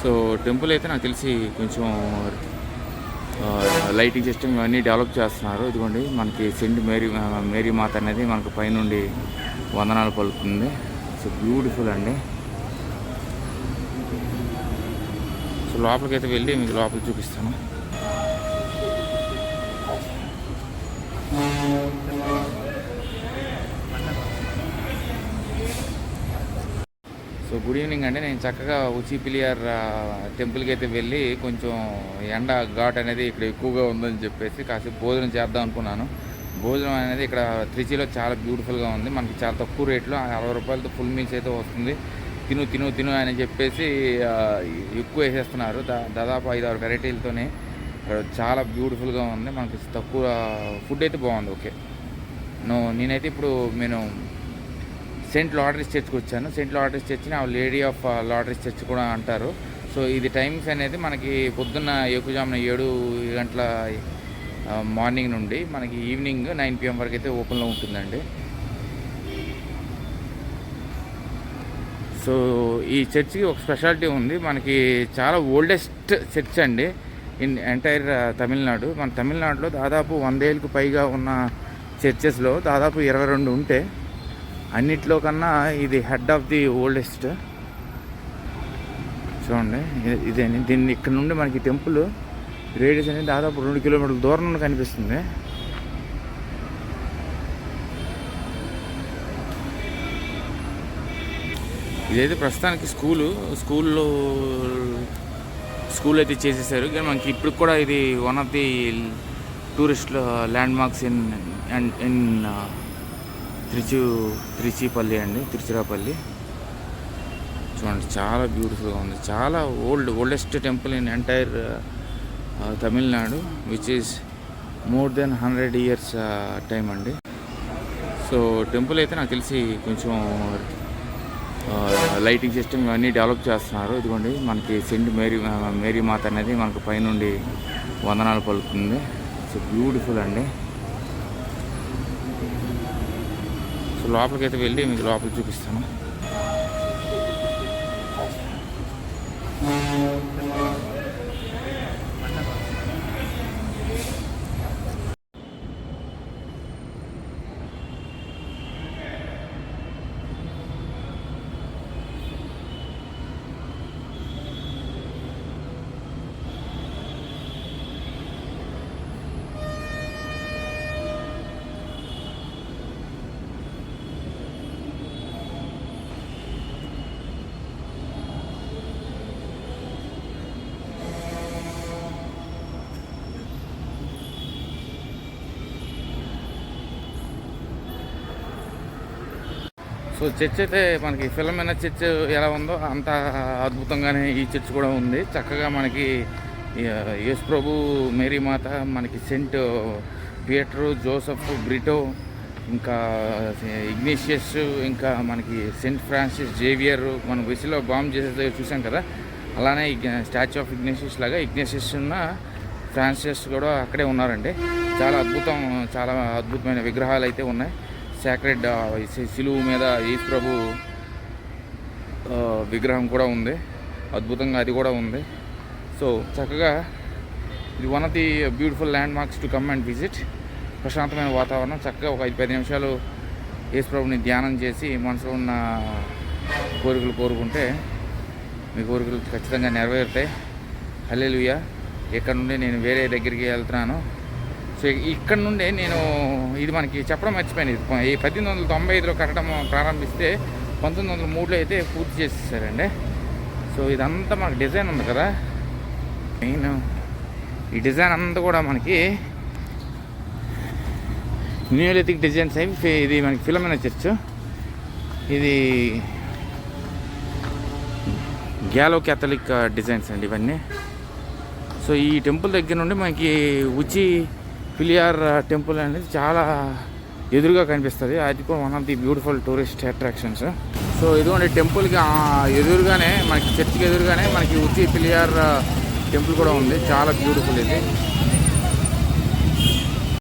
So temple అయితే నాకు తెలిసి కొంచెం లైటింగ్ సిస్టమ్ ఇవన్నీ డెవలప్ చేస్తున్నారు. ఇదిగోండి మనకి సెంట్ మేరీ మేరీ మాత అనేది మనకు పైనుండి వందనాలు పలుకుతుంది. సో బ్యూటిఫుల్ అండి. సో లోపలికి అయితే వెళ్ళి మీకు లోపల చూపిస్తాను. సో గుడ్ ఈవినింగ్ అండి. నేను చక్కగా ఉచిపిలియర్ టెంపుల్కి అయితే వెళ్ళి కొంచెం ఎండ ఘాట్ అనేది ఇక్కడ ఎక్కువగా ఉందని చెప్పేసి కాసేపు భోజనం చేద్దాం అనుకున్నాను. భోజనం అనేది ఇక్కడ త్రిచిలో చాలా బ్యూటిఫుల్గా ఉంది. మనకి చాలా తక్కువ రేట్లో అరవై రూపాయలతో ఫుల్ మీల్స్ అయితే వస్తుంది. తిను తిను తిను అని చెప్పేసి ఎక్కువ వేసేస్తున్నారు. దా దాదాపు ఐదు ఆరు వెరైటీలతోనే ఇక్కడ చాలా బ్యూటిఫుల్గా ఉంది. మనకి తక్కువ ఫుడ్ అయితే బాగుంది. ఓకే. నో నేనైతే ఇప్పుడు నేను సెంట్ లాటరీస్ చర్చ్కి వచ్చాను. సెంట్ లాటరీస్ చర్చ్ని ఆ లేడీ ఆఫ్ లాటరీస్ చర్చ్ కూడా అంటారు. సో ఇది టైమింగ్స్ అనేది మనకి పొద్దున్న ఎక్కువజామున ఏడు గంటల మార్నింగ్ నుండి మనకి ఈవినింగ్ నైన్ పిఎం వరకు అయితే ఓపెన్లో ఉంటుందండి. సో ఈ చర్చ్కి ఒక స్పెషాలిటీ ఉంది. మనకి చాలా ఓల్డెస్ట్ చర్చ్ అండి. In entire Tamil Nadu. మన తమిళనాడులో దాదాపు వందేళ్ళకు పైగా ఉన్న చర్చెస్లో దాదాపు ఇరవై రెండు ఉంటే అన్నిట్లో కన్నా ఇది హెడ్ ఆఫ్ ది ఓల్డెస్ట్ చూడండి ఇదే దీన్ని ఇక్కడ నుండి మనకి టెంపుల్ రేడియస్ అనేది దాదాపు రెండు కిలోమీటర్ల దూరం నుండి కనిపిస్తుంది. ఇదైతే ప్రస్తుతానికి స్కూలు స్కూల్లో స్కూల్ అయితే చేసేసారు. కానీ మనకి ఇప్పుడు కూడా ఇది one of the tourist landmarks in and in Trichy Trichipalli అండి తిరుచిరాపల్లి. చూడండి చాలా బ్యూటిఫుల్గా ఉంది. చాలా old oldest temple in entire Tamil Nadu which is more than hundred years time అండి. సో టెంపుల్ అయితే నాకు తెలిసి కొంచెం లైటింగ్ సిస్టమ్ ఇవన్నీ డెవలప్ చేస్తున్నారు. ఇదిగోండి మనకి సెంట్ మేరీ మేరీ మాత అనేది మనకు పైనుండి వందనాలు పలుకుతుంది. సో బ్యూటిఫుల్ అండి. సో లోపలికి అయితే వెళ్ళి మీకు లోపలికి చూపిస్తాను. సో చర్చ్ అయితే మనకి ఫిలమైన చర్చ్ ఎలా ఉందో అంత అద్భుతంగానే ఈ చర్చ్ కూడా ఉంది. చక్కగా మనకి ఈ, యేసు ప్రభు మేరీ మాత మనకి సెంట్ పీటరు జోసఫ్ బ్రిటో ఇంకా ఇగ్నేషియస్ ఇంకా మనకి సెంట్ ఫ్రాన్సిస్ జేవియర్ మనం విసిలో బాంబ్ చేసేది చూసాం కదా? అలానే స్టాచ్యూ ఆఫ్ ఇగ్నేషియస్ లాగా ఇగ్నేషియస్ ఉన్న ఫ్రాన్సిస్ కూడా అక్కడే ఉన్నారండి. చాలా అద్భుతం చాలా అద్భుతమైన విగ్రహాలు అయితే ఉన్నాయి. సాక్రెడ్ సిలువు మీద యేసు ప్రభు విగ్రహం కూడా ఉంది. అద్భుతంగా అది కూడా ఉంది. సో చక్కగా ఇది one of the beautiful landmarks to come and visit ప్రశాంతమైన వాతావరణం. చక్కగా ఒక ఐదు పది నిమిషాలు యేసు ప్రభుని ధ్యానం చేసి మనసులో ఉన్న కోరికలు కోరుకుంటే మీ కోరికలు ఖచ్చితంగా నెరవేరుతాయి. హల్లెలూయా. ఇక్కడ నుండి నేను వేరే దగ్గరికి వెళ్తున్నాను ఇక్కడ నుండే నేను ఇది మనకి చెప్పడం మర్చిపోయాను. ఇది ఈ పద్దెనిమిది వందల తొంభై ఐదులో కట్టడం ప్రారంభిస్తే పంతొమ్మిది వందల మూడులో అయితే పూర్తి చేసేసారండి. సో ఇదంతా మనకి డిజైన్ ఉంది కదా. మెయిన్ ఈ డిజైన్ అంతా కూడా మనకి న్యూలిథిక్ డిజైన్స్ అవి ఇది మనకి ఫిలమైన చర్చ్ ఇది గ్యాలో క్యాథలిక్ డిజైన్స్ అండి ఇవన్నీ. సో ఈ టెంపుల్ దగ్గర నుండి మనకి ఉచి పిలియార్ టెంపుల్ అనేది చాలా ఎదురుగా కనిపిస్తుంది. అది కూడా one of the beautiful tourist attractions so ఇదిగోండి టెంపుల్కి ఎదురుగానే మనకి చర్చికి ఎదురుగానే మనకి ఉచి పిలియార్ టెంపుల్ కూడా ఉంది. చాలా బ్యూటిఫుల్ ఇది.